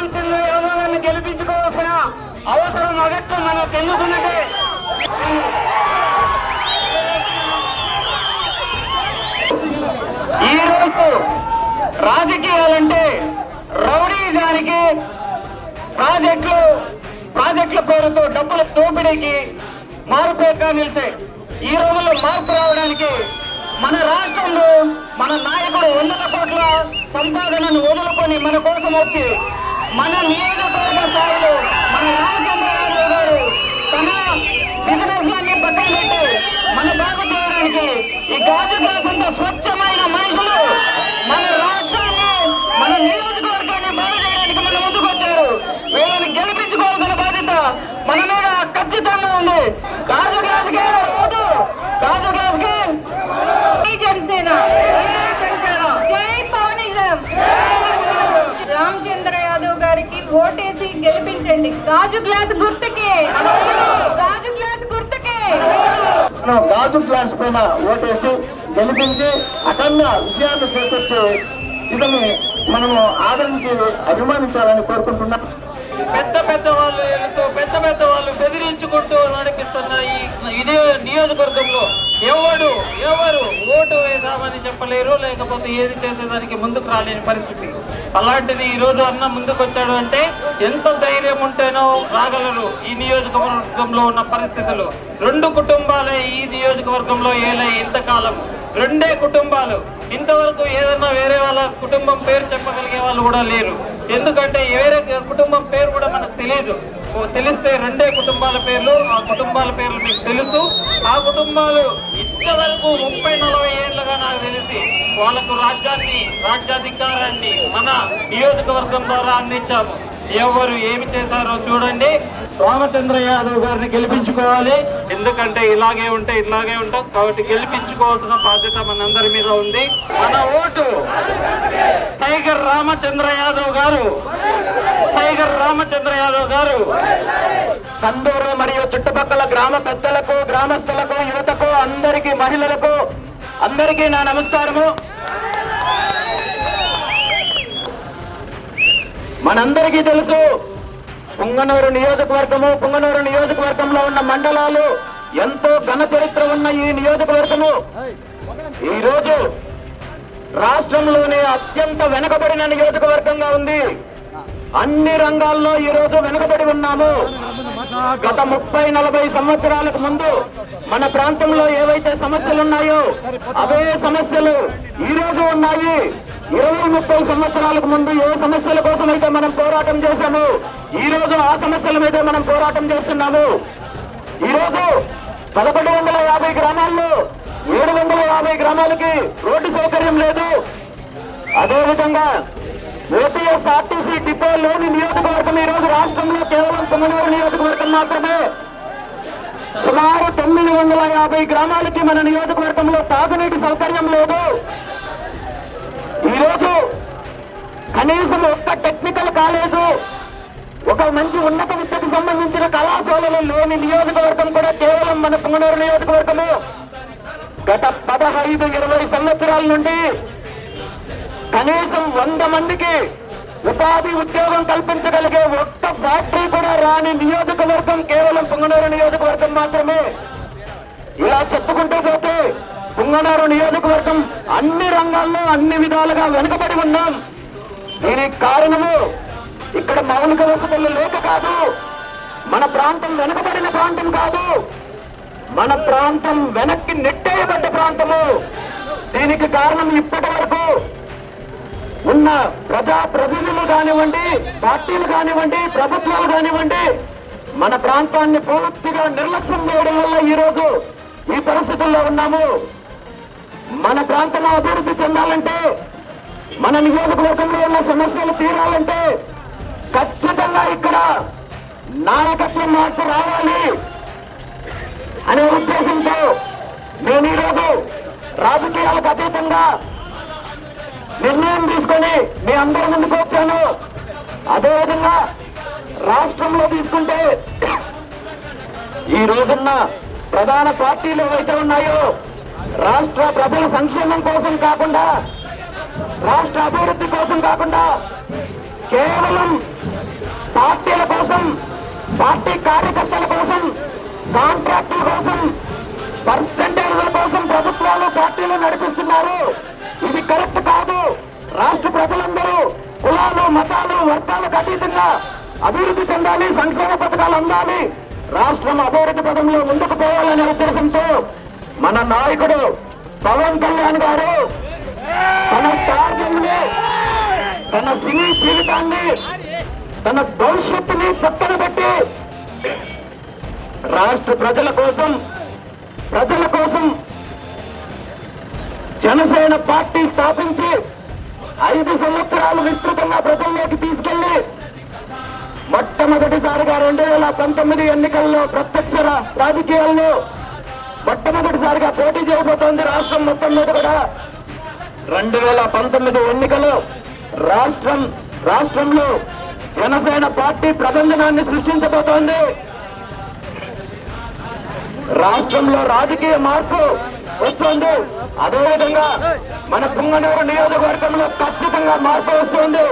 రామచంద్ర యాదవ్ గారిని గెలిపించుకోవాల్సిన అవసరం అగత్యం మనకు ఎందుకున్నట్టే ఈ రోజు రాజకీయాలంటే రౌడీజానికి ప్రాజెక్టులు ప్రాజెక్టుల పేరుతో డబ్బుల దోపిడీకి మారుపేరుగా నిలిచాయి ఈ రోజుల్లో మార్పు రావడానికి మన రాష్ట్రంలో మన నాయకుడు వందల కోట్ల సంపాదనను వదులుకొని మన కోసం వచ్చి మన నియోజకవర్గ స్థాయిలో మన రామచంద్రరాజు గారు తన బిజినెస్ లన్నీ పక్కన పెట్టి మన బాగు చేయడానికి ఈ గాజు కాకుండా స్వచ్ఛ ఓటేసి గెలిపించండి. గాజు గ్లాస్ గుర్తుకే. గాజు గ్లాస్ గుర్తుకే. గాజు గ్లాస్ పైన ఓటేసి గెలిపించి అఖండ విజయాన్ని చేకూర్చి ఇతని మనము ఆదరించి అభిమానించాలని కోరుకుంటున్నాం. పెద్ద పెద్ద వాళ్ళు వీళ్ళతో పెద్ద పెద్ద వాళ్ళు బెదిరించుకుంటూ నడిపిస్తున్న ఈ ఇదే నియోజకవర్గంలో ఎవడు ఎవరు ఓటు వేసామని చెప్పలేరు లేకపోతే ఏది చేసేదానికి ముందుకు రాలేని పరిస్థితి. అలాంటిది ఈ రోజు అన్న ముందుకు వచ్చాడు అంటే ఎంత ధైర్యం ఉంటేనో రాగలరు ఈ నియోజకవర్గంలో ఉన్న పరిస్థితులు. రెండు కుటుంబాలే ఈ నియోజకవర్గంలో ఏలై ఇంతకాలం. రెండే కుటుంబాలు. ఇంతవరకు ఏదన్నా వేరే వాళ్ళ కుటుంబం పేరు చెప్పగలిగే వాళ్ళు కూడా లేరు. ఎందుకంటే వేరే కుటుంబం పేరు కూడా మనకు తెలియదు. తెలిస్తే రెండే కుటుంబాల పేర్లు ఆ కుటుంబాల పేర్లు మీకు తెలుసు. ఆ కుటుంబాలు ఇంతవరకు ముప్పై నలభై ఏళ్ళగా నాకు తెలిసి వాళ్ళకు రాజ్యాన్ని రాజ్యాధికారాన్ని మన నియోజకవర్గం ద్వారా అందించాము. ఎవరు ఏమి చేశారో చూడండి. రామచంద్ర యాదవ్ గారిని గెలిపించుకోవాలి. ఎందుకంటే ఇలాగే ఉంటే ఇలాగే ఉంటాం. కాబట్టి గెలిపించుకోవాల్సిన బాధ్యత మనందరి మీద ఉంది. మన ఓటు టైగర్ రామచంద్ర యాదవ్ గారు. టైగర్ రామచంద్ర యాదవ్ గారు. కందూరు మరియు చుట్టుపక్కల గ్రామ పెద్దలకు గ్రామస్తులకు యువత అందరికీ మహిళలకు అందరికీ నా నమస్కారము. మనందరికీ తెలుసు పుంగనూరు నియోజకవర్గము పుంగనూరు నియోజకవర్గంలో ఉన్న మండలాలు ఎంతో ఘన చరిత్ర ఉన్న ఈ నియోజకవర్గము. ఈ రోజు రాష్ట్రంలోనే అత్యంత వెనుకబడిన నియోజకవర్గంగా ఉంది. అన్ని రంగాల్లో ఈ రోజు వెనుకబడి ఉన్నాము. గత ముప్పై నలభై సంవత్సరాలకు ముందు మన ప్రాంతంలో ఏవైతే సమస్యలు ఉన్నాయో అవే సమస్యలు ఈ రోజు ఉన్నాయి. ఇరవై ముప్పై సంవత్సరాలకు ముందు ఏ సమస్యల కోసం అయితే మనం పోరాటం చేశాము ఈ రోజు ఆ సమస్యల మీద మనం పోరాటం చేస్తున్నాము. ఈ రోజు పదకొండు వందల యాభై గ్రామాల్లో ఏడు వందల యాభై గ్రామాలకి రోడ్డు సౌకర్యం లేదు. అదేవిధంగా ఏపీఎస్ ఆర్టీసీ డిపోలోని నియోజకవర్గం ఈ రోజు రాష్ట్రంలో కేవలం పొంగనూరు నియోజకవర్గం మాత్రమే. సుమారు తొమ్మిది వందల యాభై గ్రామాలకి మన నియోజకవర్గంలో తాగునీటి సౌకర్యం లేదు. ఈరోజు కనీసం ఒక్క టెక్నికల్ కాలేజు ఒక మంచి ఉన్నత విద్యకు సంబంధించిన కళాశాలలు లేని నియోజకవర్గం కూడా కేవలం మన పుంగనూరు నియోజకవర్గము. గత పదహైదు ఇరవై సంవత్సరాల నుండి కనీసం వంద మందికి ఉపాధి ఉద్యోగం కల్పించగలిగే ఒక్క ఫ్యాక్టరీ కూడా రాని నియోజకవర్గం కేవలం పుంగనూరు నియోజకవర్గం మాత్రమే. ఇలా చెప్పుకుంటూ పోతే పుంగనూరు నియోజకవర్గం అన్ని రంగాల్లో అన్ని విధాలుగా వెనుకబడి ఉన్నాం. దీనికి కారణము ఇక్కడ మౌలిక వసతులు లేక కాదు. మన ప్రాంతం వెనుకబడిన ప్రాంతం కాదు. మన ప్రాంతం వెనక్కి నెట్టేయబడ్డ ప్రాంతము. దీనికి కారణం ఇప్పటి వరకు ఉన్న ప్రజా ప్రతినిధులు కానివ్వండి పార్టీలు కానివ్వండి ప్రభుత్వాలు కానివ్వండి మన ప్రాంతాన్ని పూర్తిగా నిర్లక్ష్యం చేయడం వల్ల ఈరోజు ఈ పరిస్థితుల్లో ఉన్నాము. మన ప్రాంతంలో అభివృద్ధి చెందాలంటే మన నియోజకవర్గంలో ఉన్న సమస్యలు తీరాలంటే ఖచ్చితంగా ఇక్కడ నాయకత్వం మార్పు రావాలి అనే ఉద్దేశంతో నేను ఈరోజు రాజకీయాలకు అతీతంగా నిర్ణయం తీసుకొని మీ అందరి ముందుకు వచ్చాను. అదేవిధంగా రాష్ట్రంలో తీసుకుంటే ఈ రోజున్న ప్రధాన పార్టీలు ఏవైతే ఉన్నాయో రాష్ట్ర ప్రజల సంక్షేమం కోసం కాకుండా రాష్ట్ర అభివృద్ధి కోసం కాకుండా కేవలం పార్టీల కోసం పార్టీ కార్యకర్తల కోసం కాంట్రాక్టుల కోసం పర్సంటేజ్ల కోసం ప్రభుత్వాలు పార్టీలు నడిపిస్తున్నారు. ఇది కరెక్ట్ కాదు. రాష్ట్ర ప్రజలందరూ కులాలు మతాలు వర్గాలకు అతీతంగా అభివృద్ధి చెందాలి సంక్షేమ పథకాలు అందాలి. రాష్ట్రం అభివృద్ధి పదంలో ముందుకు పోవాలనే ఉద్దేశంతో మన నాయకుడు పవన్ కళ్యాణ్ గారు తన టార్గెట్ని తన సినీ జీవితాన్ని తన భవిష్యత్తుని పక్కన పెట్టి రాష్ట్ర ప్రజల కోసం ప్రజల కోసం జనసేన పార్టీ స్థాపించి ఐదు సంవత్సరాలు విస్తృతంగా ప్రజల్లోకి తీసుకెళ్ళి మొట్టమొదటిసారిగా రెండు వేల పంతొమ్మిది ఎన్నికల్లో ప్రత్యక్ష రాజకీయాల్లో మొట్టమొదటిసారిగా పోటీ చేయబోతోంది రాష్ట్రం మొత్తం మీద కూడా. రెండు వేల పంతొమ్మిది ఎన్నికలు రాష్ట్రం రాష్ట్రంలో జనసేన పార్టీ ప్రబంధనాన్ని సృష్టించబోతోంది. రాష్ట్రంలో రాజకీయ మార్పు వస్తుంది. అదేవిధంగా మన పుంగనూరు నియోజకవర్గంలో ఖచ్చితంగా మార్పు వస్తుంది.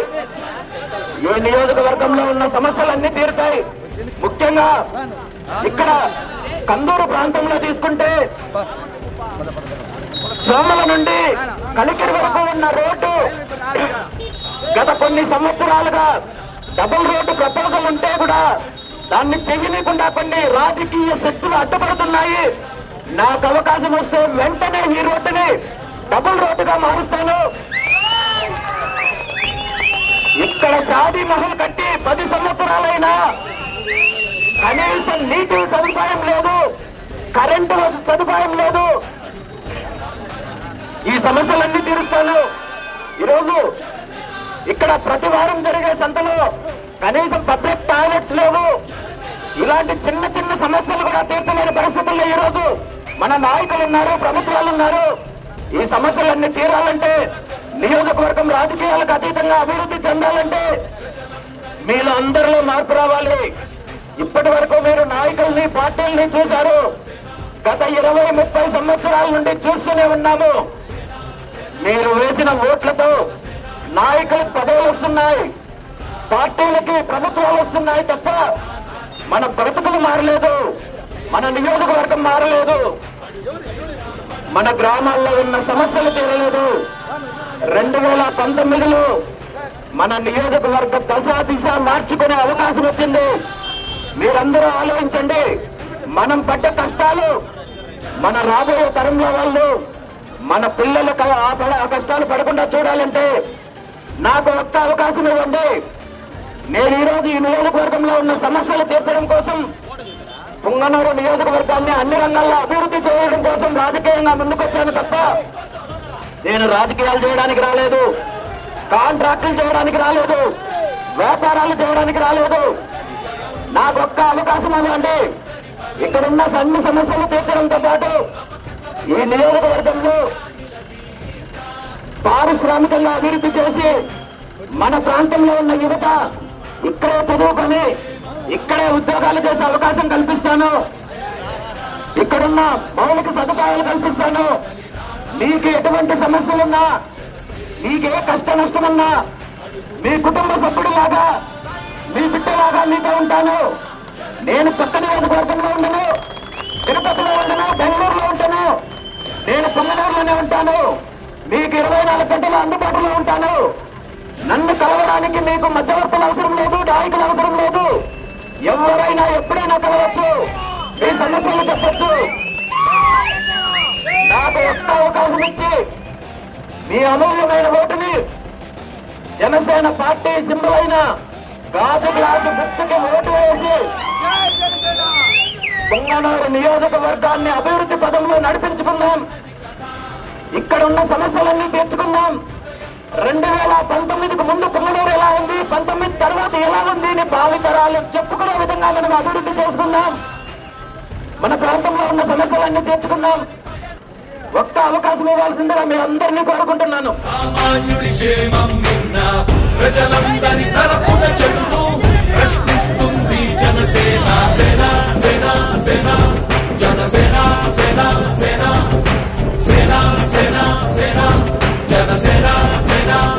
ఈ నియోజకవర్గంలో ఉన్న సమస్యలన్నీ తీరుతాయి. ముఖ్యంగా ఇక్కడ కందూరు ప్రాంతంలో తీసుకుంటే సోమల నుండి కలికిరి వరకు ఉన్న రోడ్డు గత కొన్ని సంవత్సరాలుగా డబుల్ రోడ్డు ప్రపోజల్ ఉంటే కూడా దాన్ని చెవినీయకుండా కొన్ని రాజకీయ శక్తులు అడ్డుపడుతున్నాయి. నాకు అవకాశం వస్తే వెంటనే ఈ రోడ్డుని డబుల్ రోడ్డుగా మారుస్తాను. ఇక్కడ షాదీ మహల్ కట్టి పది సంవత్సరాలైనా కనీసం నీటి సదుపాయం లేదు కరెంటు సదుపాయం లేదు. ఈ సమస్యలన్నీ తీరుస్తాను. ఈరోజు ఇక్కడ ప్రతి వారం జరిగే సంతలో కనీసం పబ్లిక్ టాయిలెట్స్ లేవు. ఇలాంటి చిన్న చిన్న సమస్యలు కూడా తీర్చలేని పరిస్థితుల్లో ఈ రోజు మన నాయకులు ఉన్నారు ప్రభుత్వాలు ఉన్నారు. ఈ సమస్యలన్నీ తీరాలంటే నియోజకవర్గం రాజకీయాలకు అతీతంగా అభివృద్ధి చెందాలంటే మీలో అందరిలో మార్పు రావాలి. ఇప్పటి వరకు మీరు నాయకుల్ని పార్టీల్ని చూశారు. గత ఇరవై ముప్పై సంవత్సరాల నుండి చూస్తూనే ఉన్నాము. మీరు వేసిన ఓట్లతో నాయకులకు పదవులు వస్తున్నాయి. పార్టీలకి ప్రభుత్వాలు వస్తున్నాయి తప్ప మన బ్రతుకులు మారలేదు. మన నియోజకవర్గం మారలేదు. మన గ్రామాల్లో ఉన్న సమస్యలు తీరలేదు. రెండు వేల పంతొమ్మిదిలో మన నియోజకవర్గ దశ దిశ మార్చుకునే అవకాశం వచ్చింది. మీరందరూ ఆలోచించండి. మనం పడ్డ కష్టాలు మన రాబోయే తరంలో వాళ్ళు మన పిల్లలకు ఆ పడ- కష్టాలు పడకుండా చూడాలంటే నాకు ఒక్క అవకాశం ఇవ్వండి. నేను ఈరోజు ఈ నియోజకవర్గంలో ఉన్న సమస్యలు తీర్చడం కోసం పుంగనూరు నియోజకవర్గాన్ని అన్ని రంగాల్లో అభివృద్ధి చేయడం కోసం రాజకీయంగా ముందుకొచ్చాను తప్ప నేను రాజకీయాలు చేయడానికి రాలేదు కాంట్రాక్టులు చేయడానికి రాలేదు వ్యాపారాలు చేయడానికి రాలేదు. నాకు ఒక్క అవకాశం ఇవ్వండి. ఇక్కడున్న అన్ని సమస్యలు తీర్చడంతో పాటు ఈ నియోజకవర్గంలో పారిశ్రామికంగా అభివృద్ధి చేసి మన ప్రాంతంలో ఉన్న యువత ఇక్కడే చదువుకొని ఇక్కడే ఉద్యోగాలు చేసే అవకాశం కల్పిస్తాను. ఇక్కడున్న మౌలిక సదుపాయాలు కల్పిస్తాను. మీకు ఎటువంటి సమస్యలున్నా మీకే కష్ట నష్టమున్నా మీ కుటుంబ సభ్యుడిలాగా మీ బిడ్డలాగా మీతో ఉంటాను. నేను పక్క నియోజకవర్గంలో ఉండను. తిరుపతిలో ఉండను. బెంగళూరులో ఉంటాను. నేను పొంగనూరులోనే ఉంటాను. మీకు ఇరవై నాలుగు గంటలు అందుబాటులో ఉంటాను. నన్ను కలవడానికి మీకు మధ్యవర్తులు అవసరం లేదు నాయకులు అవసరం లేదు. ఎవరైనా ఎప్పుడైనా కలవచ్చు. మీ సమస్యలు చెప్పచ్చు. నాకు ఒక్క అవకాశం ఇచ్చి మీ అమూల్యమైన ఓటుని జనసేన పార్టీ సింబల్ అయిన గాజు గ్లాసు గుర్తుకి ఓటు వేసి పొంగనూరు నియోజకవర్గాన్ని అభివృద్ధి పదంలో నడిపించుకుందాం. ఇక్కడ ఉన్న సమస్యలన్నీ తీర్చుకుందాం. రెండు వేల పంతొమ్మిదికి ముందు పొంగనూరు ఎలా ఉంది? పంతొమ్మిది తర్వాత ఎలా ఉంది? అని భావితరాలు చెప్పుకునే విధంగా మనం అభివృద్ధి చేసుకుందాం. మన ప్రాంతంలో ఉన్న సమస్యలన్నీ తీర్చుకుందాం. ఒక్క అవకాశం ఇవ్వాల్సిందిగా మీ అందరినీ కోరుకుంటున్నాను. ప్రశ్నిస్తుంది జనసేన. సేన సేన సేన జనసేన సేన సేన సేన సేన సేన. సేన